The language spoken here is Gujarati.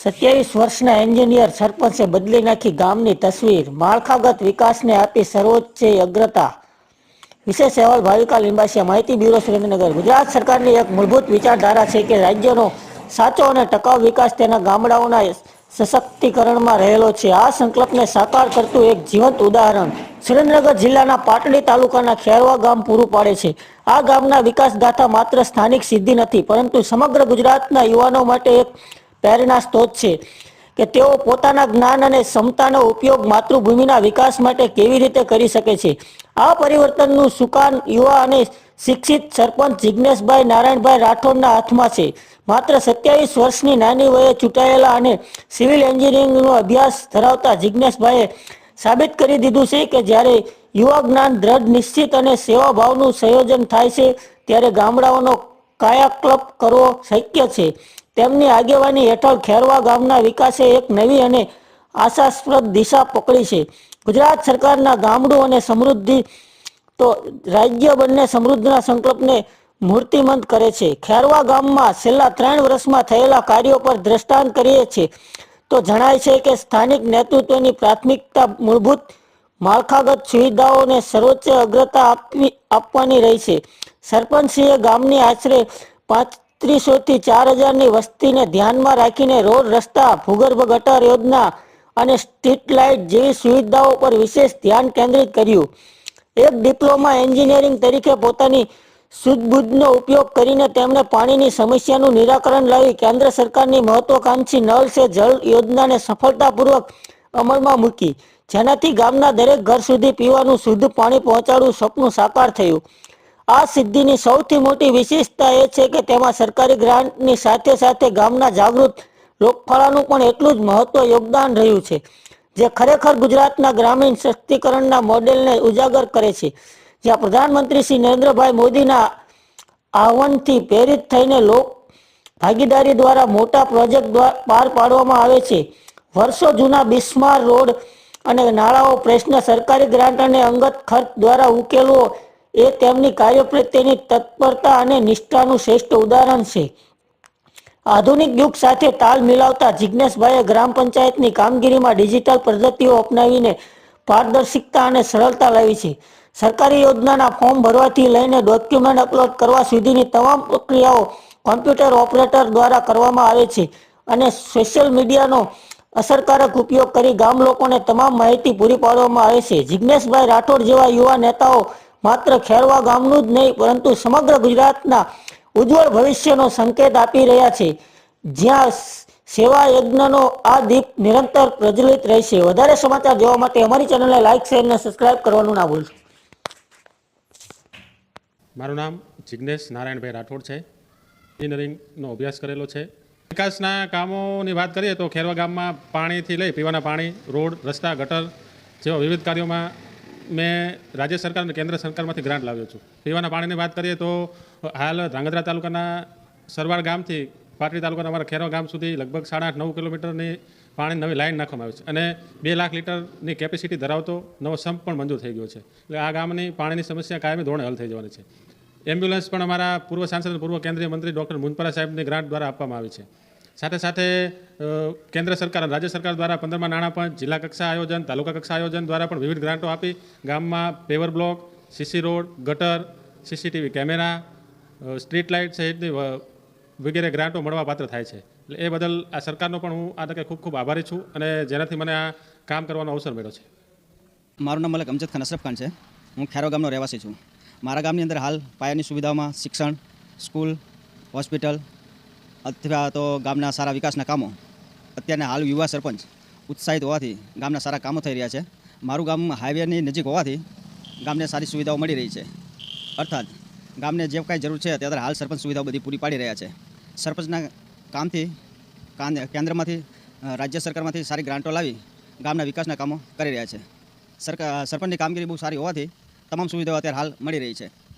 સત્યાવીસ વર્ષના એન્જિનિયર સરપંચે બદલી નાખી ગામની તસવીર. માળખાગત વિકાસને આપી સર્વોચ્ચ અગ્રતા. વિશેષ અહેવાલ ભાવિકા લિંબાસિયા માહિતી બ્યુરો સુરેન્દ્રનગર. ગુજરાત સરકારની એક મૂળભૂત વિચારધારા છે કે રાજ્યનો સાચો અને ટકાઉ વિકાસ તેના ગામડાઓના સશક્તિકરણમાં રહેલો છે. આ સંકલ્પને સાકાર કરતું એક જીવંત ઉદાહરણ સુરેન્દ્રનગર જિલ્લાના પાટડી તાલુકાના ખેરવા ગામ પૂરું પાડે છે. આ ગામના વિકાસ ગાથા માત્ર સ્થાનિક સિદ્ધિ નથી, પરંતુ સમગ્ર ગુજરાતના યુવાનો માટે એક પ્રેરણા સ્ત્રોત છે કે તેઓ પોતાના જ્ઞાન અને ક્ષમતાનો ઉપયોગ માતૃભૂમિના વિકાસ માટે કેવી રીતે કરી શકે છે? આ પરિવર્તનનું સુકાન યુવા અને શિક્ષિત સરપંચ જિજ્ઞેશભાઈ નારાયણભાઈ રાઠોડના હાથમાં છે. માત્ર સત્યાવીસ વર્ષની નાની વયે ચૂંટાયેલા અને સિવિલ એન્જિનિયરિંગનો અભ્યાસ ધરાવતા જિજ્ઞેશભાઈએ સાબિત કરી દીધું છે કે જ્યારે યુવા જ્ઞાન દ્રઢ, નિશ્ચિત અને સેવાભાવનું સંયોજન થાય છે, ત્યારે ગામડાઓનો કાયાકલ્પ કરવો શક્ય છે. તેમની આગેવાની હેઠળ ખેરવા ગામના વિકાસે એક નવી અને આશાસ્પદ દિશા પકડી છે. ગુજરાત સરકારના ગામડું અને સમૃદ્ધિ તો રાજ્ય બંને સમૃદ્ધના સંકલ્પને મૂર્તિમંત કરે છે. ખેરવા ગામમાં છેલ્લા ત્રણ વર્ષમાં થયેલા કાર્યો પર દ્રષ્ટાંત કરીએ છીએ તો જણાય છે કે સ્થાનિક નેતૃત્વની પ્રાથમિકતા મૂળભૂત માળખાગત સુવિધાઓને સર્વોચ્ચ અગ્રતા આપવી આપવાની રહી છે. સરપંચશ્રીએ ગામની આશરે પાંત્રીસો થી ચાર હજારની વસ્તીને ધ્યાનમાં રાખીને રોડ, રસ્તા, ભૂગર્ભ ગટર યોજના અને સ્ટ્રીટ લાઇટ જેવી સુવિધાઓ પર વિશેષ ધ્યાન કેન્દ્રિત કર્યું. એક ડિપ્લોમા એન્જિનિયરિંગ તરીકે પોતાની સુદબુદ્ધનો ઉપયોગ કરીને તેમણે પાણીની સમસ્યાનું નિરાકરણ લાવી કેન્દ્ર સરકારની મહત્વાકાંક્ષી નળ સે જળ યોજનાને સફળતાપૂર્વક અમલમાં મૂકી. જેનાથી ગામના દરેક ઘર સુધી પીવાનું શુદ્ધ પાણી પહોંચાડવું સપનું સાકાર થયું. આ સિદ્ધિની સૌથી મોટી વિશેષતા એ છે કે તેમાં સરકારી ગ્રાન્ટની સાથે સાથે ગામના જાગૃત લોકફળાનું પણ એટલું જ મહત્વ યોગદાન રહ્યું છે, જે ખરેખર ગુજરાતના ગ્રામીણ સશક્તિકરણના મોડેલને ઉજાગર કરે છે. જ્યાં પ્રધાનમંત્રી શ્રી નરેન્દ્રભાઈ મોદીના આહવાનથી પ્રેરિત થઈને લોક ભાગીદારી દ્વારા મોટા પ્રોજેક્ટ પાર પાડવામાં આવે છે. વર્ષો જૂના બિસ્માર રોડ અને નાળાઓ પ્રશ્ન સરકારી ગ્રાન્ટ અને અંગત ખર્ચ દ્વારા ઉકેલવો એ તેમની કાર્ય પ્રત્યેની તત્પરતા અને નિષ્ઠાનું શ્રેષ્ઠ ઉદાહરણ છે. આધુનિક યુગ સાથે તાલ મિલાવતા જિજ્ઞેશભાઈએ ગ્રામ પંચાયતની કામગીરીમાં ડિજિટલ પદ્ધતિઓ અપનાવીને પારદર્શિકતા અને સરળતા લાવી છે. સરકારી યોજનાના ફોર્મ ભરવાથી લઈને ડોક્યુમેન્ટ અપલોડ કરવા સુધીની તમામ પ્રક્રિયાઓ કોમ્પ્યુટર ઓપરેટર દ્વારા કરવામાં આવે છે અને સોશિયલ મીડિયાનો અસરકારક ઉપયોગ કરી ગામ લોકોને તમામ માહિતી પૂરી પાડવામાં આવે છે. જિજ્ઞેશભાઈ રાઠોડ જેવા યુવા નેતાઓ માત્ર ખેરવા ગામનું જ નહીં, પરંતુ સમગ્ર ગુજરાતના ઉજ્જવળ ભવિષ્યનો સંકેત આપી રહ્યા છે. જ્યાં સેવા યજ્ઞનો આ દીપ નિરંતર પ્રજ્વલિત રહેશે. વધારે સમાચાર જોવા માટે અમારી ચેનલને લાઇક શેર અને સબસ્ક્રાઇબ કરવાનું ના ભૂલશો. મારું નામ જિજ્ઞેશ નારાયણભાઈ રાઠોડ છે. એન્જિનિયરિંગનો અભ્યાસ કરેલો છે. વિકાસના કામોની વાત કરીએ તો ખેરવા ગામમાં પાણીથી લઈ પીવાના પાણી, રોડ, રસ્તા, ગટર જેવા વિવિધ કાર્યોમાં મેં રાજ્ય સરકાર અને કેન્દ્ર સરકારમાંથી ગ્રાન્ટ લાવ્યો છું. પીવાના પાણીની વાત કરીએ તો હાલ ધ્રાંગધ્રા તાલુકાના સરવાળ ગામથી પાટડી તાલુકાના અમારા ખેરવા ગામ સુધી લગભગ સાડા આઠ નવ કિલોમીટરની પાણી નવી લાઇન નાખવામાં આવી છે અને બે લાખ લીટરની કેપેસિટી ધરાવતો નવો સંપ પણ મંજૂર થઈ ગયો છે. એટલે આ ગામની પાણીની સમસ્યા કાયમી ધોરણે હલ થઈ જવાની છે. એમ્બ્યુલન્સ પણ અમારા પૂર્વ સાંસદ પૂર્વ કેન્દ્રીય મંત્રી ડૉક્ટર મુનપરા સાહેબની ગ્રાન્ટ દ્વારા આપવામાં આવી છે. સાથે સાથે કેન્દ્ર સરકાર અને રાજ્ય સરકાર દ્વારા પંદરમાં નાણાં પંચ જિલ્લા કક્ષા આયોજન, તાલુકા કક્ષા આયોજન દ્વારા પણ વિવિધ ગ્રાન્ટો આપી, ગામમાં પેવર બ્લોક, સીસી રોડ, ગટર, સીસીટીવી કેમેરા સ્ટ્રીટ લાઇટ સહિતની વગેરે ગ્રાન્ટો મળવા પાત્ર થાય છે. એટલે એ બદલ આ સરકારનો પણ હું આ તકે ખૂબ ખૂબ આભારી છું અને જેનાથી મને આ કામ કરવાનો અવસર મળ્યો છે. મારું નામ મલક અમજદ ખાન અશરફ ખાન છે. હું ખેરો ગામનો રહેવાસી છું. મારા ગામની અંદર હાલ પાયાની સુવિધાઓમાં શિક્ષણ, સ્કૂલ, હોસ્પિટલ અથવા તો ગામના સારા વિકાસના કામો. અત્યારના હાલ યુવા સરપંચ ઉત્સાહિત હોવાથી ગામના સારા કામો થઈ રહ્યા છે. મારું ગામ હાઈવેની નજીક હોવાથી ગામને સારી સુવિધાઓ મળી રહી છે. અર્થાત ગામને જે કાંઈ જરૂર છે અત્યારે હાલ સરપંચ સુવિધાઓ બધી પૂરી પાડી રહ્યા છે. સરપંચના કામથી કાન- કેન્દ્રમાંથી રાજ્ય સરકારમાંથી સારી ગ્રાન્ટો લાવી ગામના વિકાસના કામો કરી રહ્યા છે. સરકાર સરપંચની કામગીરી બહુ સારી હોવાથી તમામ સુવિધાઓ અત્યારે હાલ મળી રહી છે.